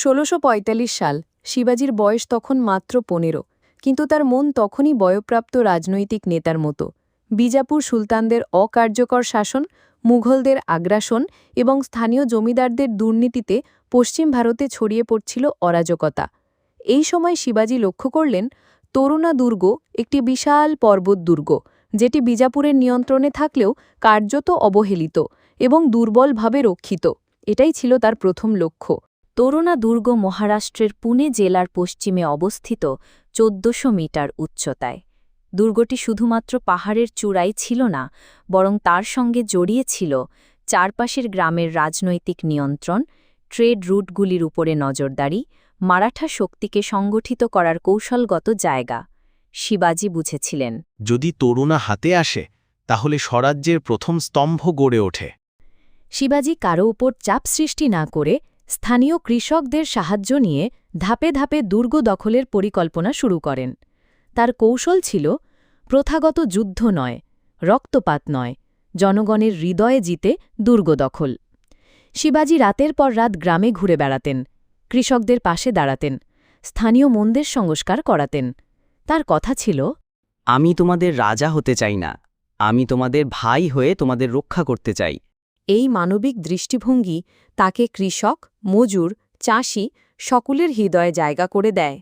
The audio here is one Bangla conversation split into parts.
ষোলোশো সাল শিবাজির বয়স তখন মাত্র পনেরো, কিন্তু তার মন তখনই বয়প্রাপ্ত রাজনৈতিক নেতার মতো। বিজাপুর সুলতানদের অকার্যকর শাসন, মুঘলদের আগ্রাসন এবং স্থানীয় জমিদারদের দুর্নীতিতে পশ্চিম ভারতে ছড়িয়ে পড়ছিল অরাজকতা। এই সময় শিবাজি লক্ষ্য করলেন, তরুণা দুর্গ একটি বিশাল পর্বত দুর্গ, যেটি বিজাপুরের নিয়ন্ত্রণে থাকলেও কার্যত অবহেলিত এবং দুর্বলভাবে রক্ষিত। এটাই ছিল তার প্রথম লক্ষ্য। তরুণা দুর্গ মহারাষ্ট্রের পুনে জেলার পশ্চিমে অবস্থিত চোদ্দশো মিটার উচ্চতায়। দুর্গটি শুধুমাত্র পাহাড়ের চূড়াই ছিল না বরং তার সঙ্গে জড়িয়ে ছিল চারপাশের গ্রামের রাজনৈতিক নিয়ন্ত্রণ ট্রেড রুটগুলির উপরে নজরদারি মারাঠা শক্তিকে সংগঠিত করার কৌশলগত জায়গা শিবাজি বুঝেছিলেন। যদি তরুণা হাতে আসে তাহলে স্বরাজ্যের প্রথম স্তম্ভ গড়ে ওঠে। শিবাজি কারও উপর চাপ সৃষ্টি না করে স্থানীয় কৃষকদের সাহায্য নিয়ে ধাপে ধাপে দুর্গ দখলের পরিকল্পনা শুরু করেন। তার কৌশল ছিল প্রথাগত যুদ্ধ নয়, রক্তপাত নয়, জনগণের হৃদয়ে জিতে দুর্গ দখল। শিবাজি রাতের পর রাত গ্রামে ঘুরে বেড়াতেন, কৃষকদের পাশে দাঁড়াতেন, স্থানীয় মন্দের সংস্কার করাতেন। তার কথা ছিল, আমি তোমাদের রাজা হতে চাই না, আমি তোমাদের ভাই হয়ে তোমাদের রক্ষা করতে চাই। এই মানবিক দৃষ্টিভঙ্গি তাকে কৃষক, মজুর, চাষি সকলের হৃদয়ে জায়গা করে দেয়।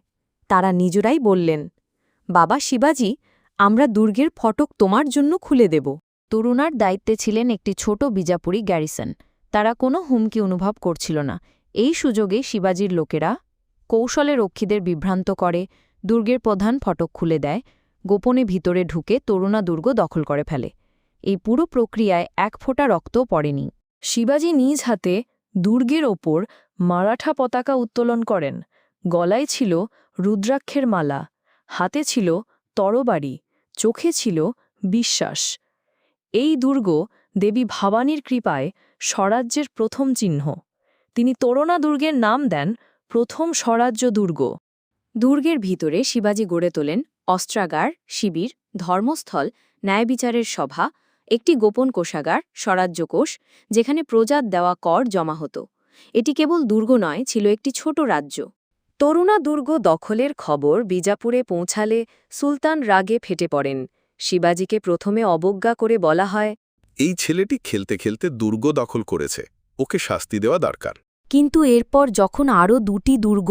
তারা নিজেরাই বললেন, বাবা শিবাজি, আমরা দুর্গের ফটক তোমার জন্য খুলে দেব। তরুণার দায়িত্বে ছিলেন একটি ছোট বিজাপুরি গ্যারিসন। তারা কোনো হুমকি অনুভব করছিল না। এই সুযোগে শিবাজির লোকেরা কৌশলে রক্ষীদের বিভ্রান্ত করে, দুর্গের প্রধান ফটক খুলে দেয়। গোপনে ভিতরে ঢুকে তরুণা দুর্গ দখল করে ফেলে। এই পুরো প্রক্রিয়ায় এক ফোঁটা রক্তও পড়েনি। শিবাজি নিজ হাতে দুর্গের ওপর মারাঠা পতাকা উত্তোলন করেন। গলায় ছিল রুদ্রাক্ষের মালা, হাতে ছিল তরবারি, চোখে ছিল বিশ্বাস। এই দুর্গ দেবী ভাবানীর কৃপায় স্বরাজ্যের প্রথম চিহ্ন। তিনি তরুণা দুর্গের নাম দেন প্রথম স্বরাজ্য দুর্গ। দুর্গের ভিতরে শিবাজি গড়ে তোলেন অস্ত্রাগার, শিবির, ধর্মস্থল, ন্যায়বিচারের সভা একটি গোপন কোষাগার স্বরাজ্যকোষ যেখানে প্রজাত দেওয়া কর জমা হতো। এটি কেবল দুর্গ নয় ছিল একটি ছোট রাজ্য। তরুণা দুর্গ দখলের খবর বিজাপুরে পৌঁছালে সুলতান রাগে ফেটে পড়েন। শিবাজিকে প্রথমে অবজ্ঞা করে বলা হয় এই ছেলেটি খেলতে খেলতে দুর্গ দখল করেছে। ওকে শাস্তি দেওয়া দরকার। কিন্তু এরপর যখন আরও দুটি দুর্গ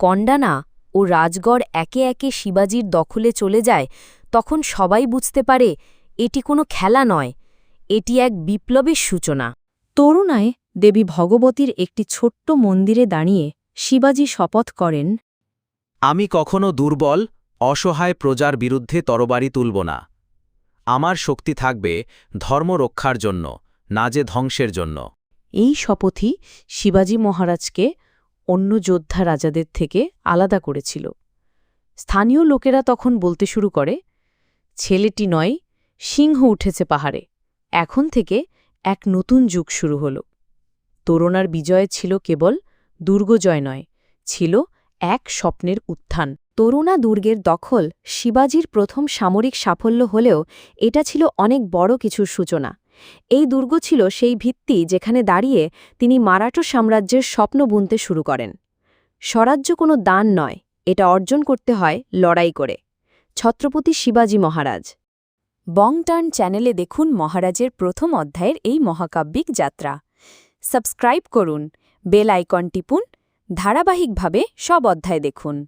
কন্ডানা ও রাজগড় একে একে শিবাজির দখলে চলে যায় তখন সবাই বুঝতে পারে এটি কোনো খেলা নয় এটি এক বিপ্লবের সূচনা। তরুণায় দেবী ভগবতীর একটি ছোট্ট মন্দিরে দাঁড়িয়ে শিবাজি শপথ করেন আমি কখনো দুর্বল অসহায় প্রজার বিরুদ্ধে তরবারি তুলব না। আমার শক্তি থাকবে ধর্ম রক্ষার জন্য না যে ধ্বংসের জন্য। এই শপথই শিবাজি মহারাজকে অন্য যোদ্ধা রাজাদের থেকে আলাদা করেছিল। স্থানীয় লোকেরা তখন বলতে শুরু করে ছেলেটি নয় সিংহ উঠেছে পাহাড়ে। এখন থেকে এক নতুন যুগ শুরু হল। তরুণার বিজয় ছিল কেবল দুর্গজয় নয়, ছিল এক স্বপ্নের উত্থান। তরুণা দুর্গের দখল শিবাজির প্রথম সামরিক সাফল্য হলেও এটা ছিল অনেক বড় কিছুর সূচনা। এই দুর্গ ছিল সেই ভিত্তি যেখানে দাঁড়িয়ে তিনি মারাঠো সাম্রাজ্যের স্বপ্ন বুনতে শুরু করেন। স্বরাজ্য কোনো দান নয়, এটা অর্জন করতে হয় লড়াই করে। ছত্রপতি শিবাজি মহারাজ। বং টার্ন চ্যানেলে দেখুন মহারাজের প্রথম অধ্যায়ের এই মহাকাব্যিক যাত্রা। সাবস্ক্রাইব করুন, বেল আইকন টিপুন, ধারাবাহিকভাবে সব অধ্যায় দেখুন।